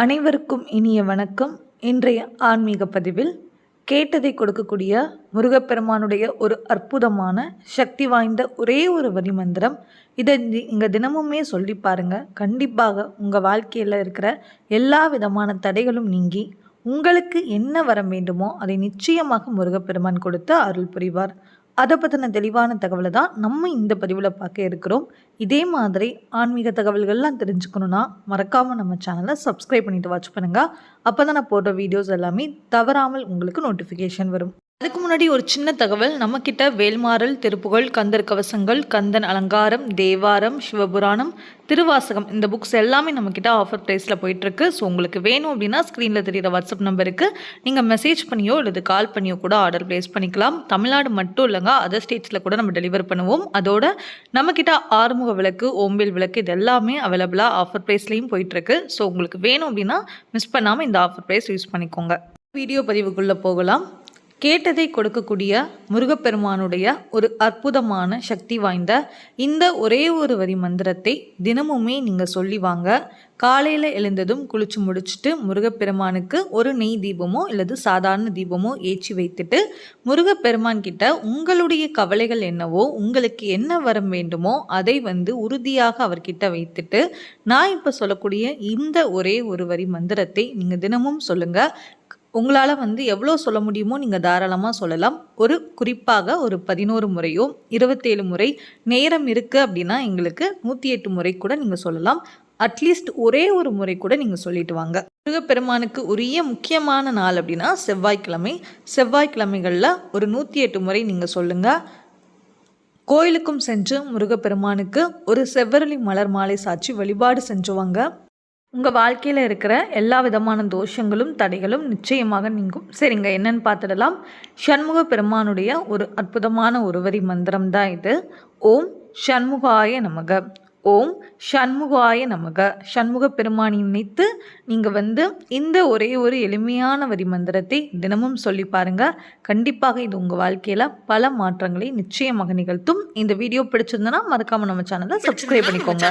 அனைவருக்கும் இனிய வணக்கம். இன்றைய ஆன்மீக பதிவில் கேட்டதை கொடுக்கக்கூடிய முருகப்பெருமானுடைய ஒரு அற்புதமான சக்தி வாய்ந்த ஒரே ஒரு வரிமந்திரம் இதை இங்கே தினமுமே சொல்லி பாருங்க. கண்டிப்பாக உங்கள் வாழ்க்கையில் இருக்கிற எல்லா விதமான தடைகளும் நீங்கி உங்களுக்கு என்ன வர வேண்டுமோ அதை நிச்சயமாக முருகப்பெருமான் கொடுத்து அருள் புரிவார். அதை பற்றின தெளிவான தகவலை தான் நம்ம இந்த பதிவில் பார்க்க இருக்கிறோம். இதே மாதிரி ஆன்மீக தகவல்கள்லாம் தெரிஞ்சுக்கணுன்னா மறக்காமல் நம்ம சேனலை சப்ஸ்கிரைப் பண்ணிவிட்டு வாட்ச் பண்ணுங்கள் அப்போ தான் நான் போடுற வீடியோஸ் எல்லாமே தவறாமல் உங்களுக்கு நோட்டிஃபிகேஷன் வரும். அதுக்கு முன்னாடி ஒரு சின்ன தகவல். நம்மக்கிட்ட வேல்மாறல் திருப்புகழ் கந்தர் கவசங்கள் கந்தன் அலங்காரம் தேவாரம் சிவபுராணம் திருவாசகம் இந்த புக்ஸ் எல்லாமே நம்மக்கிட்ட ஆஃபர் ப்ரைஸில் போயிட்டுருக்கு. ஸோ உங்களுக்கு வேணும் அப்படின்னா ஸ்க்ரீனில் தெரியிற வாட்ஸ்அப் நம்பருக்கு நீங்கள் மெசேஜ் பண்ணியோ அல்லது கால் பண்ணியோ கூட ஆர்டர் ப்ளேஸ் பண்ணிக்கலாம். தமிழ்நாடு மட்டும் இல்லைங்க அதர் ஸ்டேட்ஸில் கூட நம்ம டெலிவர் பண்ணுவோம். அதோட நம்மக்கிட்ட ஆறுமுக விளக்கு ஓம்பில் விளக்கு இது எல்லாமே அவைலபிளாக ஆஃபர் ப்ரைஸ்லேயும் போயிட்டுருக்கு. ஸோ உங்களுக்கு வேணும் அப்படின்னா மிஸ் பண்ணாமல் இந்த ஆஃபர் ப்ரைஸ் யூஸ் பண்ணிக்கோங்க. வீடியோ பதிவுக்குள்ளே போகலாம். கேட்டதை கொடுக்கக்கூடிய முருகப்பெருமானுடைய ஒரு அற்புதமான சக்தி வாய்ந்த இந்த ஒரே ஒரு வரி மந்திரத்தை தினமுமே நீங்கள் சொல்லி வாங்க. காலையில் எழுந்ததும் குளிச்சு முடிச்சுட்டு முருகப்பெருமானுக்கு ஒரு நெய் தீபமோ அல்லது சாதாரண தீபமோ ஏற்றி வைத்துட்டு முருகப்பெருமான் கிட்ட உங்களுடைய கவலைகள் என்னவோ உங்களுக்கு என்ன வரம் வேண்டுமோ அதை வந்து உறுதியாக அவர்கிட்ட வைத்துட்டு நான் இப்போ சொல்லக்கூடிய இந்த ஒரே ஒரு வரி மந்திரத்தை நீங்கள் தினமும் சொல்லுங்கள் உங்களால் வந்து எவ்வளோ சொல்ல முடியுமோ நீங்கள் தாராளமாக சொல்லலாம். ஒரு குறிப்பாக ஒரு பதினோரு முறையோ இருபத்தேழு முறை நேரம் இருக்குது அப்படின்னா எங்களுக்கு நூற்றி எட்டு முறை கூட நீங்கள் சொல்லலாம். அட்லீஸ்ட் ஒரே ஒரு முறை கூட நீங்கள் சொல்லிட்டு வாங்க. முருகப்பெருமானுக்கு உரிய முக்கியமான நாள் அப்படின்னா செவ்வாய்க்கிழமை. செவ்வாய்க்கிழமைகளில் ஒரு நூற்றி எட்டு முறை நீங்கள் சொல்லுங்கள் கோயிலுக்கும் சென்று முருகப்பெருமானுக்கு ஒரு செவ்வரளி மலர் மாலை சாட்சி வழிபாடு செஞ்சுவாங்க. உங்கள் வாழ்க்கையில் இருக்கிற எல்லா விதமான தோஷங்களும் தடைகளும் நிச்சயமாக நீங்கும். சரிங்க என்னன்னு பார்த்துடலாம். சண்முக பெருமானுடைய ஒரு அற்புதமான ஒரு வரி மந்திரம் தான் இது. ஓம் சண்முகாய நமக. ஓம் சண்முகாய நமக. சண்முக பெருமானை நினைத்து நீங்கள் வந்து இந்த ஒரே ஒரு எளிமையான வரி மந்திரத்தை தினமும் சொல்லி பாருங்க. கண்டிப்பாக இது உங்கள் வாழ்க்கையில் பல மாற்றங்களை நிச்சயமாக நிகழ்த்தும். இந்த வீடியோ பிடிச்சிருந்தனா மறக்காமல் நம்ம சேனலை சப்ஸ்கிரைப் பண்ணிக்கோங்க.